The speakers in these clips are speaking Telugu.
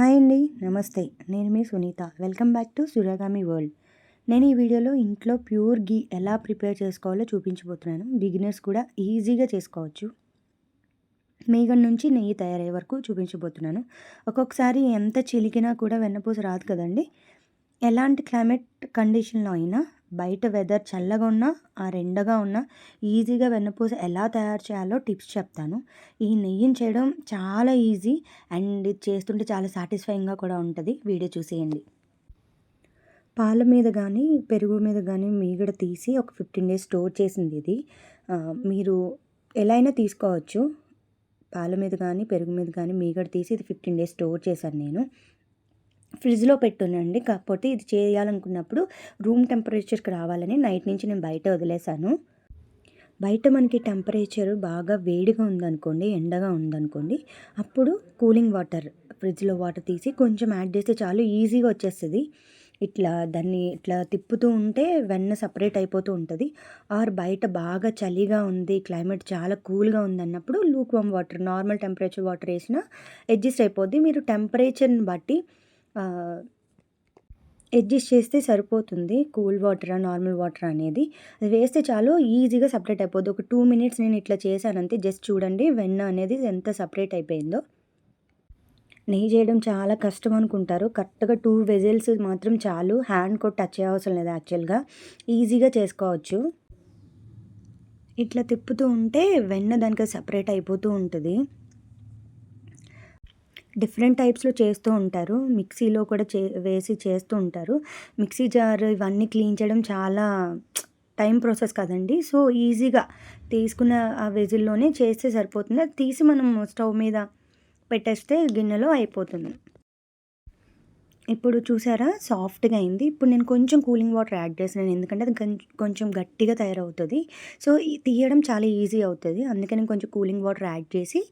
హాయ్ అండి నమస్తే. నేను మీ Sunitha. Welcome back to Suryagami world. నేను ఈ వీడియోలో ఇంట్లో ప్యూర్ గీ ఎలా ప్రిపేర్ చేసుకోవాలో చూపించబోతున్నాను. బిగినర్స్ కూడా ఈజీగా చేసుకోవచ్చు. మేగన్ నుంచి నెయ్యి తయారయ్యే వరకు చూపించబోతున్నాను. ఒక్కొక్కసారి ఎంత చిలికినా కూడా వెన్నపూస రాదు కదండి. ఎలాంటి క్లైమేట్ కండిషన్లో అయినా బయట వెదర్ చల్లగా ఉన్నా ఆ రెండగా ఉన్నా ఈజీగా వెన్నపూస ఎలా తయారు చేయాలో టిప్స్ చెప్తాను. ఈ నెయ్యిని చేయడం చాలా ఈజీ అండ్ ఇది చేస్తుంటే చాలా సాటిస్ఫైయింగ్గా కూడా ఉంటుంది. వీడియో చూసేయండి. పాల మీద కానీ పెరుగు మీద కానీ మీగడ తీసి ఒక ఫిఫ్టీన్ డేస్ స్టోర్ చేసింది ఇది. మీరు ఎలా అయినా తీసుకోవచ్చు. పాల మీద కానీ పెరుగు మీద కానీ మీగడ తీసి ఇది ఫిఫ్టీన్ డేస్ స్టోర్ చేశాను నేను. ఫ్రిడ్జ్లో పెట్టునండి. కాకపోతే ఇది చేయాలనుకున్నప్పుడు రూమ్ టెంపరేచర్కి రావాలని నైట్ నుంచి నేను బయట వదిలేశాను బయట మనకి టెంపరేచర్ బాగా వేడిగా ఉందనుకోండి ఎండగా ఉందనుకోండి అప్పుడు కూలింగ్ వాటర్ ఫ్రిడ్జ్లో వాటర్ తీసి కొంచెం యాడ్ చేస్తే చాలు ఈజీగా వచ్చేస్తుంది. ఇట్లా దాన్ని ఇట్లా తిప్పుతూ ఉంటే వెన్న సపరేట్ అయిపోతూ ఉంటుంది. ఆర్ బయట బాగా చలిగా ఉంది క్లైమేట్ చాలా కూల్గా ఉంది అన్నప్పుడు luke water normal temperature water వేసినా అడ్జస్ట్ అయిపోద్ది. మీరు టెంపరేచర్ని బట్టి అడ్జస్ట్ చేస్తే సరిపోతుంది. కూల్ వాటర్ నార్మల్ వాటర్ అనేది. అది వేస్తే చాలు ఈజీగా సపరేట్ అయిపోద్ది. ఒక టూ మినిట్స్ నేను ఇట్లా చేశానంతే. జస్ట్ చూడండి వెన్న అనేది ఎంత సపరేట్ అయిపోయిందో. నెయ్యి చేయడం చాలా కష్టం అనుకుంటారు. కరెక్ట్గా టూ వెజిల్స్ మాత్రం చాలు. హ్యాండ్ కూడా టచ్ అవసరం లేదు యాక్చువల్గా. ఈజీగా చేసుకోవచ్చు. ఇట్లా తిప్పుతూ ఉంటే వెన్న దానికి సపరేట్ అయిపోతూ ఉంటుంది. డిఫరెంట్ టైప్స్లో చేస్తూ ఉంటారు. మిక్సీలో కూడా చే వేసి చేస్తూ ఉంటారు. మిక్సీ జార్ ఇవన్నీ క్లీన్ చేయడం చాలా టైం ప్రాసెస్ కదండి. సో ఈజీగా తీసుకున్న ఆ వెజిల్లోనే చేస్తే సరిపోతుంది. అది తీసి మనం స్టవ్ మీద పెట్టేస్తే గిన్నెలో అయిపోతుంది. ఇప్పుడు చూసారా? సాఫ్ట్గా అయింది. ఇప్పుడు నేను కొంచెం కూలింగ్ వాటర్ యాడ్ చేసినాను ఎందుకంటే అది కొంచెం గట్టిగా తయారవుతుంది. సో తీయడం చాలా ఈజీ అవుతుంది. అందుకని కొంచెం కూలింగ్ వాటర్ యాడ్ చేసి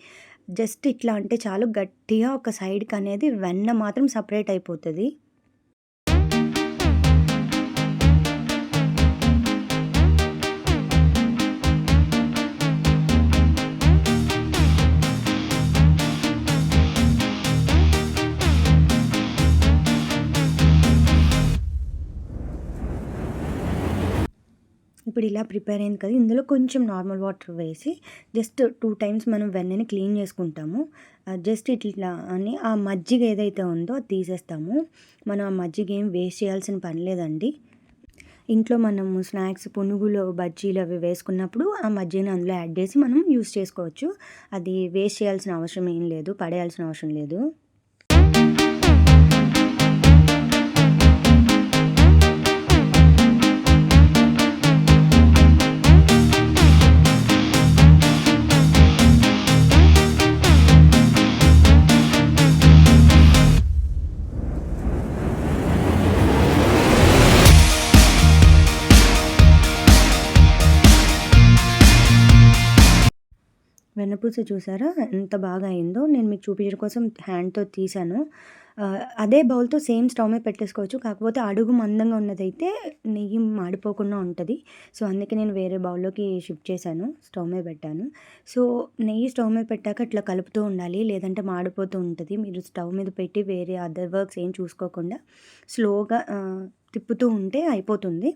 జస్ట్ ఇట్లా అంటే చాలు గట్టిగా ఒక సైడ్కి అనేది వెన్న మాత్రం సపరేట్ అయిపోతుంది. ఇప్పుడు ఇలా ప్రిపేర్ అయింది కదా ఇందులో కొంచెం నార్మల్ వాటర్ వేసి జస్ట్ టూ టైమ్స్ మనం వెన్నని క్లీన్ చేసుకుంటాము. జస్ట్ ఇట్లా అని ఆ మజ్జిగ ఏదైతే ఉందో అది తీసేస్తాము. మనం ఆ మజ్జిగ ఏం వేస్ట్ చేయాల్సిన పని లేదండి. ఇంట్లో మనము స్నాక్స్ పునుగులు బజ్జీలు అవి వేసుకున్నప్పుడు ఆ మజ్జిగను అందులో యాడ్ చేసి మనం యూస్ చేసుకోవచ్చు. అది వేస్ట్ చేయాల్సిన అవసరం ఏం లేదు పడేయాల్సిన అవసరం లేదు. వెన్నపూస చూసారా? ఎంత బాగా అయిందో నేను మీకు చూపించడం కోసం హ్యాండ్తో తీసాను అదే బౌల్తో సేమ్ స్టవ్ మీద పెట్టేసుకోవచ్చు. కాకపోతే అడుగు మందంగా ఉన్నదైతే నెయ్యి మాడిపోకుండా ఉంటుంది. సో అందుకే నేను వేరే బౌల్లోకి షిఫ్ట్ చేశాను. స్టవ్ మీద పెట్టాను. సో నెయ్యి స్టవ్ మీద పెట్టాక ఇట్లా కలుపుతూ ఉండాలి. లేదంటే మాడిపోతూ ఉంటుంది. మీరు స్టవ్ మీద పెట్టి వేరే అదర్ వర్క్స్ ఏం చూసుకోకుండా స్లోగా తిప్పుతూ ఉంటే అయిపోతుంది.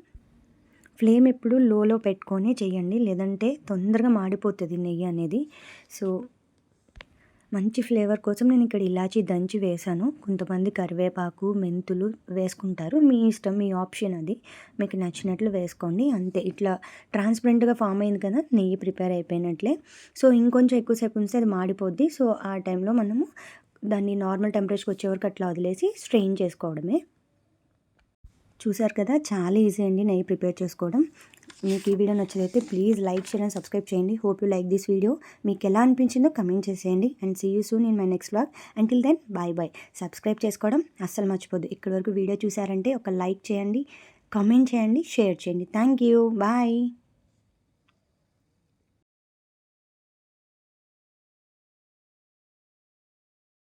ఫ్లేమ్ ఎప్పుడు లోలో పెట్టుకొని చేయండి. లేదంటే తొందరగా మాడిపోతుంది నెయ్యి అనేది. సో మంచి ఫ్లేవర్ కోసం నేను ఇక్కడ ఇలాచి దంచి వేసాను కొంతమంది కరివేపాకు మెంతులు వేసుకుంటారు. మీ ఇష్టం మీ ఆప్షన్ అది. మీకు నచ్చినట్లు వేసుకోండి. అంతే. ఇట్లా ట్రాన్స్పరెంట్గా ఫామ్ అయింది కదా నెయ్యి ప్రిపేర్ అయిపోయినట్లే. సో ఇంకొంచెం ఎక్కువసేపు ఉంటే అది మాడిపోద్ది. సో ఆ టైంలో మనము దాన్ని నార్మల్ టెంపరేచర్కి వచ్చే వరకు అట్లా వదిలేసి స్ట్రెయిన్ చేసుకోవడమే. చూసారు కదా చాలా ఈజీ అండి నెయ్యి ప్రిపేర్ చేసుకోవడం. మీకు ఈ video నచ్చినైతే please like share and subscribe చేయండి. Hope you like this video మీకు ఎలా అనిపించిందో కమెంట్ చేసేయండి. And see you soon in my next blog until then bye bye subscribe చేసుకోవడం అస్సలు మర్చిపోద్దు. ఇక్కడి వరకు వీడియో చూసారంటే ఒక లైక్ చేయండి కామెంట్ చేయండి షేర్ చేయండి. Thank you bye